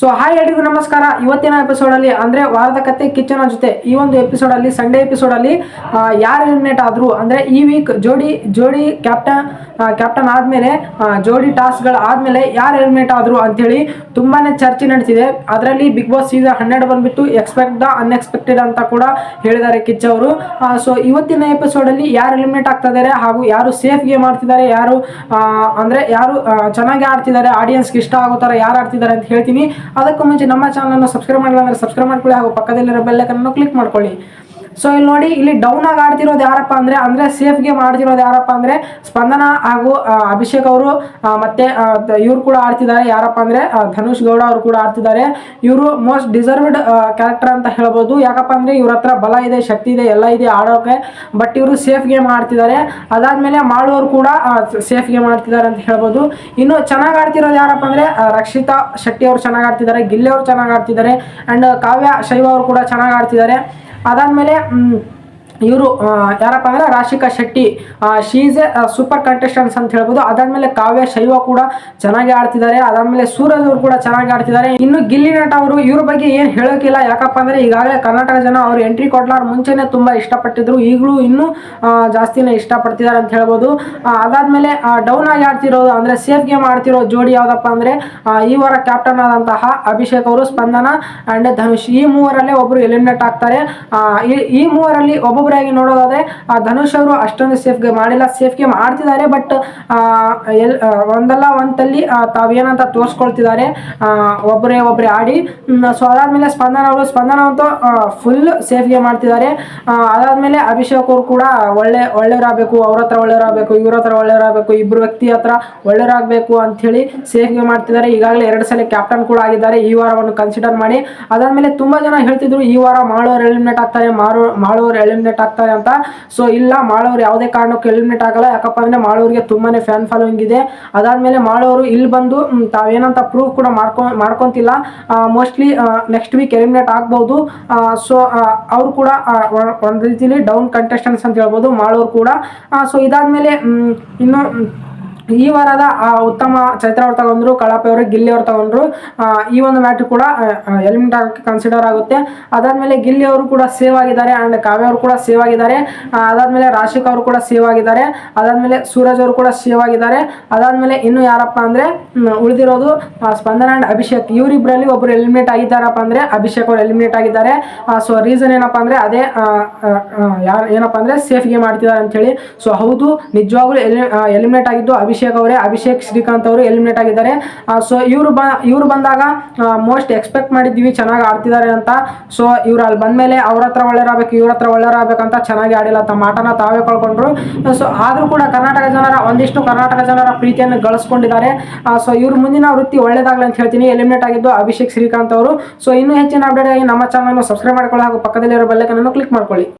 So hi ಎಲ್ರಿಗೂ ನಮಸ್ಕಾರ. ಇವತ್ತಿನ ಎಪಿಸೋಡ್ ಅಲ್ಲಿ ಅಂದ್ರೆ ವಾರದ ಕತೆ ಕಿಚ್ಚನ ಜೊತೆ ಈ ಒಂದು ಎಪಿಸೋಡ್ ಅಲ್ಲಿ ಸಂಡೇ ಎಪಿಸೋಡ್ ಅಲ್ಲಿ ಯಾರು ಎಲಿಮಿನೇಟ್ ಆದ್ರು ಅಂದ್ರೆ ಈ ವೀಕ್ ಜೋಡಿ ಜೋಡಿ ಕ್ಯಾಪ್ಟನ್ ಕ್ಯಾಪ್ಟನ್ ಆದ್ಮೇಲೆ ಜೋಡಿ ಟಾಸ್ಕ್ಗಳು ಆದ್ಮೇಲೆ ಯಾರು ಎಲಿಮಿನೇಟ್ ಆದ್ರು ಅಂತೇಳಿ ತುಂಬಾನೇ ಚರ್ಚೆ ನಡೀತಿದೆ. ಅದರಲ್ಲಿ ಬಿಗ್ ಬಾಸ್ ಸೀಸನ್ ಹನ್ನೆರಡು ಬಂದ್ಬಿಟ್ಟು ಎಕ್ಸ್ಪೆಕ್ಟ್ ದ ಅನ್ಎಕ್ಸ್ಪೆಕ್ಟೆಡ್ ಅಂತ ಕೂಡ ಹೇಳಿದ್ದಾರೆ ಕಿಚ್ಚ ಅವರು. ಸೊ ಇವತ್ತಿನ ಎಪಿಸೋಡ್ ಅಲ್ಲಿ ಯಾರು ಎಲಿಮಿನೇಟ್ ಆಗ್ತಾ ಇದ್ದಾರೆ ಹಾಗೂ ಯಾರು ಸೇಫ್ ಗೇಮ್ ಆಡ್ತಿದ್ದಾರೆ, ಯಾರು ಅಂದ್ರೆ ಯಾರು ಚೆನ್ನಾಗಿ ಆಡ್ತಿದ್ದಾರೆ ಆಡಿಯನ್ಸ್ಗೆ ಇಷ್ಟ ಆಗೋ ಥರ ಯಾರು ಆಡ್ತಿದ್ದಾರೆ ಅಂತ ಹೇಳ್ತೀನಿ. ಅದಕ್ಕೂ ಮುಂಚೆ ನಮ್ಮ ಚಾನಲ್ನ ಸಬ್ಸ್ಕ್ರೈಬ್ ಮಾಡಿಲ್ಲ ಅಂದರೆ ಸಬ್ಸ್ಕ್ರೈಬ್ ಮಾಡ್ಕೊಳ್ಳಿ ಹಾಗೂ ಪಕ್ಕದಲ್ಲಿರೋ ಬೆಲ್ಲೈಕನ್ನು ಕ್ಲಿಕ್ ಮಾಡ್ಕೊಳ್ಳಿ. ಸೊ ಇಲ್ಲಿ ನೋಡಿ, ಇಲ್ಲಿ ಡೌನ್ ಆಗಿ ಆಡ್ತಿರೋದು ಯಾರಪ್ಪ ಅಂದ್ರೆ ಅಂದ್ರೆ ಸೇಫ್ ಗೇಮ್ ಆಡ್ತಿರೋದು ಯಾರಪ್ಪ ಅಂದ್ರೆ ಸ್ಪಂದನ ಹಾಗೂ ಅಭಿಷೇಕ್ ಅವರು ಮತ್ತೆ ಇವ್ರು ಕೂಡ ಆಡ್ತಿದ್ದಾರೆ. ಯಾರಪ್ಪ ಅಂದ್ರೆ ಧನುಷ್ ಗೌಡ ಅವರು ಕೂಡ ಆಡ್ತಿದ್ದಾರೆ. ಇವರು ಮೋಸ್ಟ್ ಡಿಸರ್ವ್ಡ್ ಕ್ಯಾರೆಕ್ಟರ್ ಅಂತ ಹೇಳ್ಬೋದು. ಯಾಕಪ್ಪ ಅಂದ್ರೆ ಇವ್ರ ಹತ್ರ ಬಲ ಇದೆ, ಶಕ್ತಿ ಇದೆ, ಎಲ್ಲ ಇದೆ ಆಡೋಕೆ. ಬಟ್ ಇವರು ಸೇಫ್ ಗೇಮ್ ಆಡ್ತಿದ್ದಾರೆ ಅದಾದ್ಮೇಲೆ ಮಾಡೋರು ಕೂಡ ಸೇಫ್ ಗೇಮ್ ಆಡ್ತಿದ್ದಾರೆ ಅಂತ ಹೇಳ್ಬೋದು. ಇನ್ನು ಚೆನ್ನಾಗಿ ಆಡ್ತಿರೋದು ಯಾರಪ್ಪ ಅಂದ್ರೆ ರಕ್ಷಿತಾ ಶೆಟ್ಟಿ ಅವರು ಚೆನ್ನಾಗಿ ಆಡ್ತಿದ್ದಾರೆ. ಗಿಲ್ಲೆ ಅವರು ಚೆನ್ನಾಗಿ ಆಡ್ತಿದ್ದಾರೆ. ಅಂಡ್ ಕಾವ್ಯ ಶೈವ ಅವರು ಕೂಡ ಚೆನ್ನಾಗಿ ಆಡ್ತಿದ್ದಾರೆ. ಅದಾದ್ಮೇಲೆ ಇವರು ಯಾರಪ್ಪ ಅಂದ್ರೆ Rashika Shetty she's a super contestants ಅಂತ ಹೇಳ್ಬೋದು. ಅದಾದ್ಮೇಲೆ ಕಾವ್ಯ, ಶೈವ ಕೂಡ ಚೆನ್ನಾಗಿ ಆಡ್ತಿದ್ದಾರೆ. ಅದಾದ್ಮೇಲೆ ಸೂರಜ್ ಅವರು ಕೂಡ ಚೆನ್ನಾಗಿ ಆಡ್ತಿದ್ದಾರೆ. ಇನ್ನು ಗಿಲ್ಲಿ ನಟ ಅವರು, ಇವ್ರ ಬಗ್ಗೆ ಏನು ಹೇಳೋಕ್ಕಿಲ್ಲ ಯಾಕಪ್ಪ ಅಂದ್ರೆ ಈಗಾಗಲೇ ಕರ್ನಾಟಕ ಜನ ಅವ್ರು ಎಂಟ್ರಿ ಕೊಡ್ಲಾರ ಮುಂಚೆನೆ ತುಂಬಾ ಇಷ್ಟಪಟ್ಟಿದ್ರು. ಈಗಲೂ ಇನ್ನೂ ಜಾಸ್ತಿನೇ ಇಷ್ಟಪಡ್ತಿದ್ದಾರೆ ಅಂತ ಹೇಳ್ಬೋದು. ಅದಾದ್ಮೇಲೆ ಡೌನ್ ಆಗಿ ಆಡ್ತಿರೋದು ಅಂದ್ರೆ ಸೇಫ್ ಗೇಮ್ ಆಡ್ತಿರೋ ಜೋಡಿ ಯಾವುದಪ್ಪ ಅಂದ್ರೆ ಈ ವಾರ ಕ್ಯಾಪ್ಟನ್ ಆದಂತಹ ಅಭಿಷೇಕ್ ಅವರು, ಸ್ಪಂದನ ಅಂಡ್ ಧನುಷ್. ಈ ಮೂವರಲ್ಲೇ ಒಬ್ರು ಎಲಿಮಿನೇಟ್ ಆಗ್ತಾರೆ. ಈ- ಮೂವರಲ್ಲಿ ಮೂವರಲ್ಲಿ ಒಬ್ಬೊಬ್ಬರಾಗಿ ನೋಡೋದಾದ್ರೆ ಆ, ಧನುಷ್ ಅವರು ಅಷ್ಟೊಂದು ಸೇಫ್ ಗೇಮ್ ಮಾಡಿಲ್ಲ. ಸೇಫ್ ಗೇಮ್ ಆಡ್ತಿದ್ದಾರೆ ಬಟ್ ಎಲ್ ಒಂದಲ್ಲ ಒಂದಲ್ಲಿ ತಾವೇನಂತ ತೋರಿಸ್ಕೊಳ್ತಿದ್ದಾರೆ. ಒಬ್ಬರೇ ಒಬ್ಬರೇ ಆಡಿ. ಸೊ ಅದಾದ್ಮೇಲೆ ಸ್ಪಂದನ ಅವರು ಸ್ಪಂದನ ಅಂತೂ ಫುಲ್ ಸೇಫ್ ಗೇಮ್ ಆಡ್ತಿದ್ದಾರೆ ಅಭಿಷೇಕ್ ಅವರು ಕೂಡ ಒಳ್ಳೆ ಒಳ್ಳೆಯವರಾಗಬೇಕು ಅವ್ರ ಹತ್ರ ಒಳ್ಳೆಯವರಾಗಬೇಕು ಇವ್ರ ಹತ್ರ ಒಳ್ಳೆಯವರಾಗಬೇಕು ಇಬ್ರು ವ್ಯಕ್ತಿ ಹತ್ರ ಒಳ್ಳೆಯವರಾಗಬೇಕು ಅಂತ ಹೇಳಿ ಸೇಫ್ ಗೇಮ್ ಮಾಡ್ತಿದ್ದಾರೆ. ಈಗಾಗಲೇ ಎರಡು ಸಲ ಕ್ಯಾಪ್ಟನ್ ಕೂಡ ಆಗಿದ್ದಾರೆ ಈ ವಾರವನ್ನು ಕನ್ಸಿಡರ್ ಮಾಡಿ. ಅದಾದ್ಮೇಲೆ ತುಂಬಾ ಜನ ಹೇಳ್ತಿದ್ರು ಈ ವಾರ ಮಾಡೋರು ಎಲಿಮಿನೇಟ್ ಆಗ್ತಾರೆ ಮಾರೋ ಮಾಡೋರು ಎಲಿಮಿನೇಟ್ ಆಗ್ತಾರೆ ಅಂತ. ಸೊ ಇಲ್ಲ ಮಾಡೋರು ಯಾವುದೇ ಕಾರಣಕ್ಕೂ ಎಲಿಮಿನೇಟ್ ಆಗಲ್ಲ. ಯಾಕಪ್ಪ ಅಂದ್ರೆ ಮಾಡೋರಿಗೆ ತುಂಬಾನೇ ಫ್ಯಾನ್ ಫಾಲೋಯಿಂಗ್ ಇದೆ. ಅದಾದ್ಮೇಲೆ ಮಾಡೋರು ಇಲ್ಲಿ ಬಂದು ತಾವೇನಂತ ಪ್ರೂಫ್ ಕೂಡ ಮಾಡ್ಕೊ, ಮಾಡ್ಕೊಂತಿಲ್ಲ. ಮೋಸ್ಟ್ಲಿ ನೆಕ್ಸ್ಟ್ ವೀಕ್ ಎಲಿಮಿನೇಟ್ ಆಗ್ಬೋದು. ಸೊ ಅವ್ರು ಕೂಡ ಒಂದು ರೀತಿಲಿ ಡೌನ್ ಕಂಟೆಸ್ಟೆಂಟ್ಸ್ ಅಂತ ಹೇಳ್ಬೋದು ಮಾಡೋರು ಕೂಡ. ಸೊ ಇದಾದ್ಮೇಲೆ ಇನ್ನು ಈ ವಾರದ ಉತ್ತಮ ಚೈತ್ರ ಅವ್ರು ತಗೊಂಡ್ರು ಕಳಪೆ ಅವರು ಗಿಲ್ಲಿ ಅವ್ರು ತಗೊಂಡ್ರು ಈ ಒಂದು ಮ್ಯಾಟ್ ಕೂಡ ಎಲಿಮಿನೇಟ್ ಆಗೋಕ್ಕೆ ಕನ್ಸಿಡರ್ ಆಗುತ್ತೆ. ಅದಾದ್ಮೇಲೆ ಗಿಲ್ಲಿ ಅವರು ಕೂಡ ಸೇವ್ ಆಗಿದ್ದಾರೆ ಅಂಡ್ ಕಾವ್ಯ ಅವರು ಕೂಡ ಸೇವ್ ಆಗಿದ್ದಾರೆ. ಅದಾದ್ಮೇಲೆ ರಾಶಿಕ್ ಅವರು ಕೂಡ ಸೇವ್ ಆಗಿದ್ದಾರೆ. ಅದಾದ್ಮೇಲೆ ಸೂರಜ್ ಅವರು ಕೂಡ ಸೇವ್ ಆಗಿದ್ದಾರೆ. ಅದಾದ್ಮೇಲೆ ಇನ್ನು ಯಾರಪ್ಪ ಅಂದ್ರೆ ಉಳಿದಿರೋದು ಸ್ಪಂದನ ಅಂಡ್ ಅಭಿಷೇಕ್. ಇವರಿಬ್ಬರಲ್ಲಿ ಒಬ್ಬರು ಎಲಿಮಿನೇಟ್ ಆಗಿದ್ದಾರಪ್ಪ ಅಂದ್ರೆ ಅಭಿಷೇಕ್ ಅವರು ಎಲಿಮಿನೇಟ್ ಆಗಿದ್ದಾರೆ. ಸೊ ರೀಸನ್ ಏನಪ್ಪ ಅಂದ್ರೆ ಅದೇ ಯಾರು ಏನಪ್ಪ ಅಂದ್ರೆ ಸೇಫ್ ಮಾಡ್ತಿದ್ದಾರೆ ಹೇಳಿ ಸೊ ಹೌದು, ನಿಜವಾಗ್ಲೂ ಎಲಿಮಿನೇಟ್ ಆಗಿದ್ದು ಅಭಿಷೇಕ್ ಅವರೇ, ಅಭಿಷೇಕ್ ಶ್ರೀಕಾಂತ್ ಅವರು ಎಲಿಮಿನೇಟ್ ಆಗಿದ್ದಾರೆ. ಸೊ ಇವರು ಬ, ಇವ್ರು ಬಂದಾಗ ಮೋಸ್ಟ್ ಎಕ್ಸ್ಪೆಕ್ಟ್ ಮಾಡಿದ್ವಿ ಚೆನ್ನಾಗಿ ಆಡ್ತಿದ್ದಾರೆ ಅಂತ. ಸೊ ಇವರು ಅಲ್ಲಿ ಬಂದ್ಮೇಲೆ ಅವ್ರ ಹತ್ರ ಒಳ್ಳೆಯರಾಗಬೇಕು ಇವ್ರ ಹತ್ರ ಒಳ್ಳೆಯರಾಗಬೇಕಂತ ಚೆನ್ನಾಗಿ ಆಡಿಲ್ಲ ತಮ್ಮ ಆಟನ ತಾವೇ ಕಳ್ಕೊಂಡ್ರು. ಸೊ ಆದರೂ ಕೂಡ ಕರ್ನಾಟಕ ಜನರ, ಒಂದಿಷ್ಟು ಕರ್ನಾಟಕ ಜನರ ಪ್ರೀತಿಯನ್ನು ಗಳಿಸ್ಕೊಂಡಿದ್ದಾರೆ. ಸೊ ಇವ್ರ ಮುಂದಿನ ವೃತ್ತಿ ಒಳ್ಳೇದಾಗಲಿ ಅಂತ ಹೇಳ್ತೀನಿ. ಎಲಿಮಿನೇಟ್ ಆಗಿದ್ದು ಅಭಿಷೇಕ್ ಶ್ರೀಕಾಂತ್ ಅವರು. ಸೊ ಇನ್ನೂ ಹೆಚ್ಚಿನ ಅಪ್ಡೇಟ್ ಆಗಿ ನಮ್ಮ ಚಾನಲ್ ಸಬ್ಸ್ಕ್ರೈಬ್ ಮಾಡ್ಕೊಳ್ಳಿ ಹಾಗೂ ಪಕ್ಕದಲ್ಲಿರೋ ಬೆಲ್ಲೈಕನ್ನು ಕ್ಲಿಕ್ ಮಾಡ್ಕೊಳ್ಳಿ.